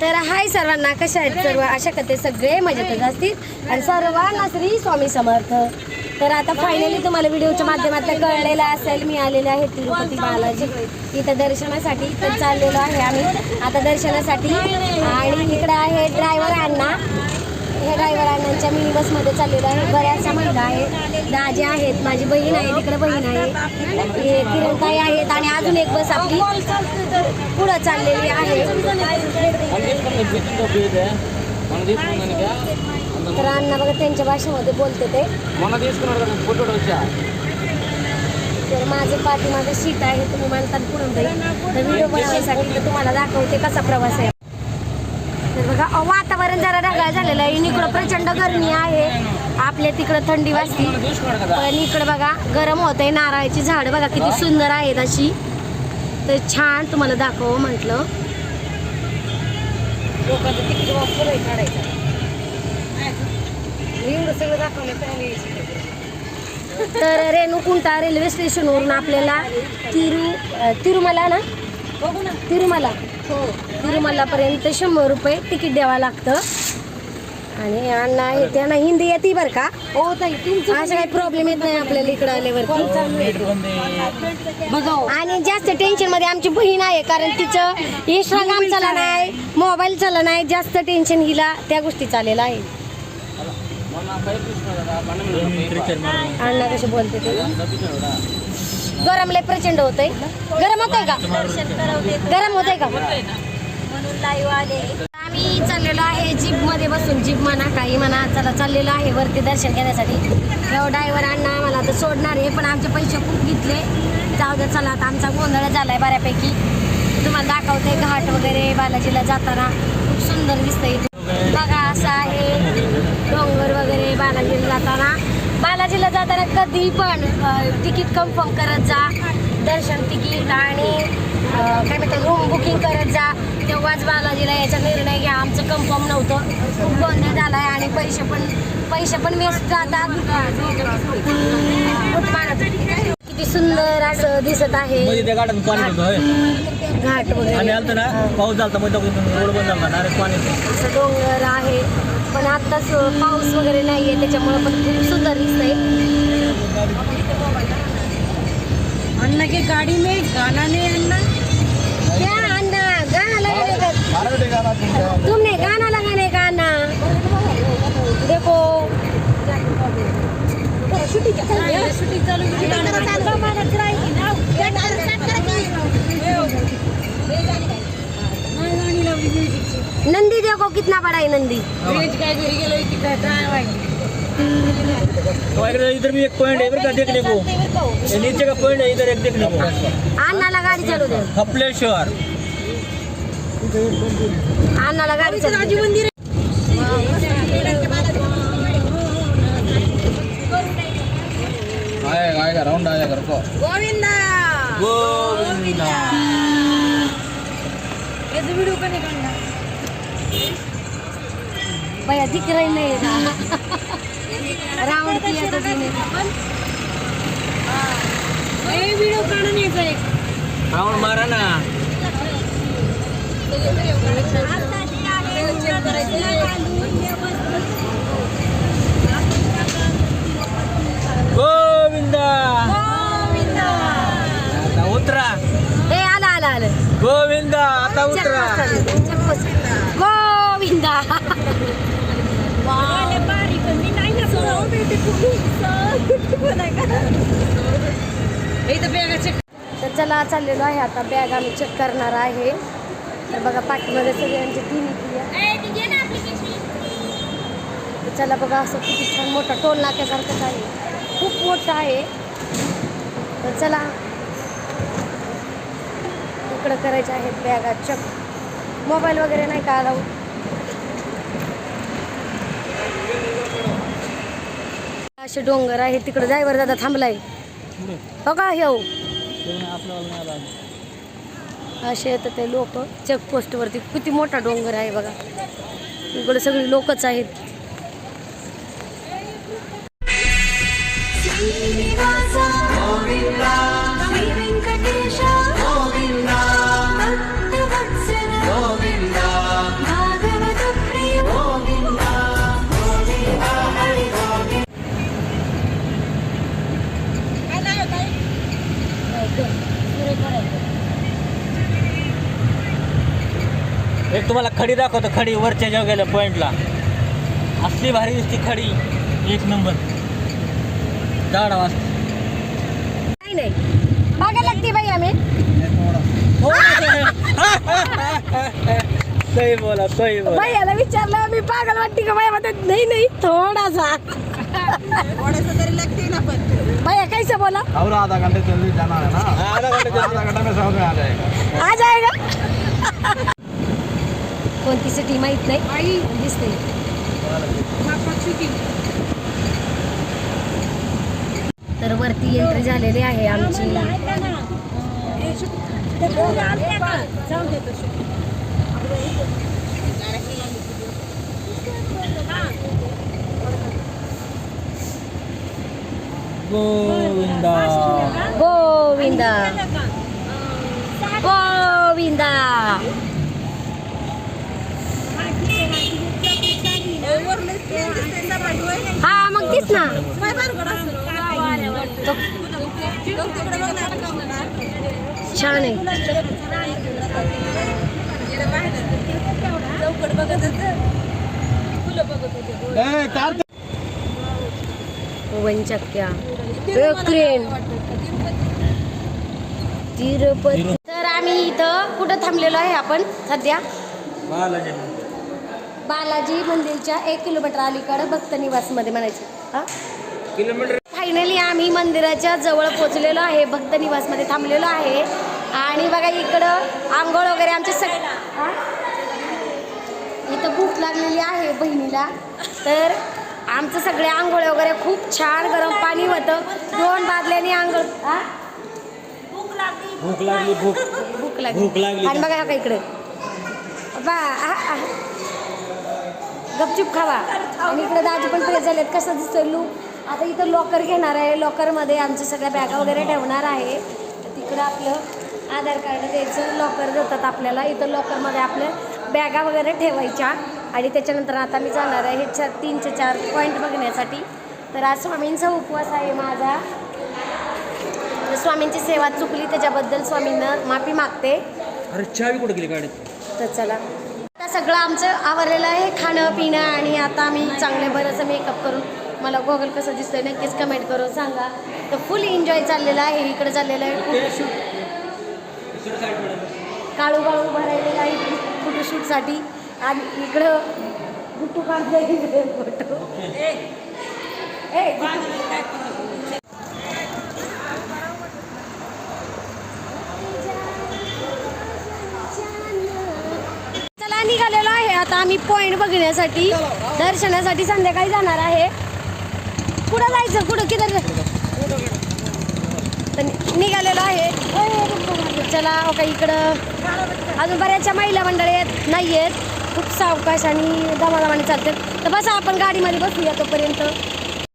तर हाय सर्वांना कशा आहेत सर्व? आशा करते सगळे मजेतच असतील. आणि सर्वांना श्री स्वामी समर्थ. तर आता फायनली तुम्हाला व्हिडिओच्या माध्यमातून कळलेलं असेल मी आलेले आहे तिरुपती बालाजी. इथं दर्शनासाठी इथं चाललेलो आहे आम्ही. आता दर्शनासाठी आणि इकडे आहे ड्रायव्हर अण्णा हे त्याच्या मिनी बसमध्ये चाललेलो आहे. बऱ्याचशा महिला आहेत दाजे आहेत. माझी बहीण आहे. तिकडे बहीण आहे. किरणताई आहेत. आणि अजून एक बस आपली पुढं चाललेली आहे. तर अण्णा बघा त्यांच्या भाषेमध्ये बोलते ते. तर माझं पाठीमागे सीट आहे. तुम्ही म्हणतात पुढून तर व्हिडिओ बनवण्यासाठी तुम्हाला दाखवते कसा प्रवास आहे. तर बघा वातावरण वातावरण जरा ढगाळ झालेलं आहे. इकडं प्रचंड गरमी आहे. आपल्या तिकडं थंडी वाजती. पण इकडं बघा गरम होत आहे नारळाची झाडं बघा किती सुंदर आहेत अशी. तर छान तुम्हाला दाखव म्हटलं. तर रेणुकुंटा रेल्वे स्टेशनवरून आपल्याला तिरु तिरुमला ना. तिरुमला. हो. तिरुमलापर्यंत शंभर रुपये तिकीट द्यावं लागतं. आणि अण्णा येते त्यांना हिंदी येते बरं का? हो ताई तुमचं असं काही प्रॉब्लेम येत नाही आपल्याला इकडं आल्यावर आणि जास्त टेन्शनमध्ये आमची बहीण आहे कारण तिचं इंस्टाग्राम चालला नाही मोबाईल चालला नाही जास्त टेन्शन हिला त्या गोष्टी चाललेला आहे अण्णा कसे बोलते ते? गरम लय प्रचंड होतंय. गरम होतंय का? गरम होतंय का? आम्ही चाललेलो आहे जीपमध्ये बसून. जीप म्हणा काही म्हणा चला चाललेलो आहे वरती दर्शन घेण्यासाठी. ड्रायव्हर अण्णा आम्हाला तर सोडणार आहे पण आमचे पैसे खूप घेतले. जाऊ दे चला आता आमचा गोंधळ झालाय बऱ्यापैकी. तुम्हाला दाखवते घाट वगैरे बालाजीला जाताना. खूप सुंदर दिसतंय. बघा असं आहे डोंगर वगैरे बालाजीला जाताना. बालाजीला जाताना कधी पण तिकीट कन्फर्म करत जा. दर्शन तिकीट आणि काय म्हणतात रूम बुकिंग करत जा. तेव्हाच बालाजीला याचा निर्णय घ्या. आमचं कन्फर्म नव्हतं. खूप गोंधळ झाला आहे आणि पैसे पण पैसे पण वेस्ट जातात. किती सुंदर असं दिसत आहे मध्ये त्या गाड्यातून पाणी येतं, होय. घाट आम्ही वगैरे आलतो ना पाऊस झालता मध्ये रोड बंद झाला डायरेक्ट पाणी येतं. असं डोंगर आहे पण आत्ताच पाऊस वगैरे नाहीये त्याच्यामुळे पण खूप सुंदर दिसतंय अन्ना के गाड़ी में गाना नहीं अन्ना क्या अन्ना तुमने गाना लगाने का अन्ना देखो शूटिंग चालू गाणी लावली म्युझिकची नंदी देखो कितना बड़ा है नंदी। व्हेज काय घरी गेलो की काय काय वाईट तो इधर इधर भी एक पॉइंट है इधर का देखने को। ये नीचे का पॉइंट है इधर एक देखने को। अण्णाला गाडी चालू दे कपलेश्वर अण्णाला गाडी चालू दे. मंदिर आएगा राउंड आएगा रुको गोविंदा गोविंदा याचा व्हिडिओ का नाही काढला भैया दिख रही नहीं है रावण की है तो नहीं ए व्हिडिओ काढून यायचा एक राउंड मारा ना गोविंदा इथं बॅगा चेक तर चला चाललेलो आहे आता. बॅग आम्ही चेक करणार आहे. तर बघा पाठीमध्ये सगळ्यांची टीम तर चला बघा असं किती छान मोठा टोल नाक्यासारखंच आहे. खूप मोठं आहे. तर चला. इकडं करायचे आहेत बॅगा. चेक. मोबाईल वगैरे नाही का अलाऊ असे डोंगर आहे तिकडे ड्रायव्हर दादा थांबलाय. हो का हे हो? असे येतात ते लोक. चेकपोस्टवरती किती मोठा डोंगर आहे बघा. इकडे सगळी लोकच आहेत. तुम्हाला खडी दाखवतो खडी वरच्या जेव्हा गेल्या पॉईंटला असली भारी दिसती खडी. एक नंबर. झाड वाजते नाही नाही. बघायला लागते बाई आम्ही. सही बोला सही बोला. भैयाला विचारलं मी पागल वाटते का? म्हणतात नाही नाही थोडासा. भैया कैसे बोला. और आधा घंटे जल्दी जाना है ना. आधा घंटा. आधा घंटे में समझ में आ जाएगा आ जाएगा कोणती सिटी माहीत नाही. दिसते तर वरती एंट्री झालेली आहे आमची. गोविंदा. गोविंदा. गोविंदा. हा मग तीच ना. छान आहे. वनचक्क्या क्रेन. तिरुपती. तर आम्ही इथं कुठं थांबलेलो आहे आपण सध्या? बालाजी मंदिरच्या एक किलोमीटर अलीकडं भक्त निवासमध्ये म्हणायचं. हा? किलोमीटर. फायनली आम्ही मंदिराच्या जवळ पोचलेलो आहे भक्त निवासमध्ये थांबलेलो आहे. आणि बघा इकडं आंघोळ वगैरे आमचे सग हा? इथं भूक लागलेली आहे बहिणीला. तर आमचं सगळे आंघोळ वगैरे खूप छान गरम पाणी होतं. दोन बादल्याने आंघोळ हा? भूक लागली. भूक भूक. लागली. भूक लागली. आणि बघा इकडे? बा. गपचूप खावा. आणि इकडे दाजी पण फ्रेश झालेत. कसं दिसतोय लूक आता इथं लॉकर घेणार आहे. लॉकरमध्ये आमच्या सगळ्या बॅगा वगैरे ठेवणार आहे. तिकडं आपलं आधार कार्ड द्यायचं. लॉकर देतात आपल्याला. इथं लॉकरमध्ये आपल्या बॅगा वगैरे ठेवायच्या. आणि त्याच्यानंतर आता मी जाणार आहे. हे चार तीनचे चार पॉईंट बघण्यासाठी. तर आज स्वामींचा उपवास आहे माझा. स्वामींची सेवा चुकली. त्याच्याबद्दल स्वामींना माफी मागते. अरे चावी कुठे गेली गाडीत? तर चला. सगळं आमचं आवरलेलं आहे खाणं पिणं आणि आता आम्ही चांगले बरंचसं मेकअप करून मला गोगल कसं दिसतंय नक्कीच कमेंट करून सांगा. तर फुल एन्जॉय चाललेला आहे इकडे चाललेलं आहे फोटोशूट काळू काळू उभा आहे फोटोशूटसाठी आणि इकडं गुट्टू काढलं इकडे फोटो. ए गुट्टू. चला निघालेलो आहे आता आम्ही पॉईंट बघण्यासाठी दर्शनासाठी संध्याकाळी जाणार आहे. कुठं जायचं? कुठं? किधर तर निघालेलो आहे. चला का इकडं. अजून बऱ्याचशा महिला मंडळी आहेत. नाही आहेत खूप सावकाश आणि दमादमाने चालतात. तर बसा आपण गाडीमध्ये बसूया तोपर्यंत.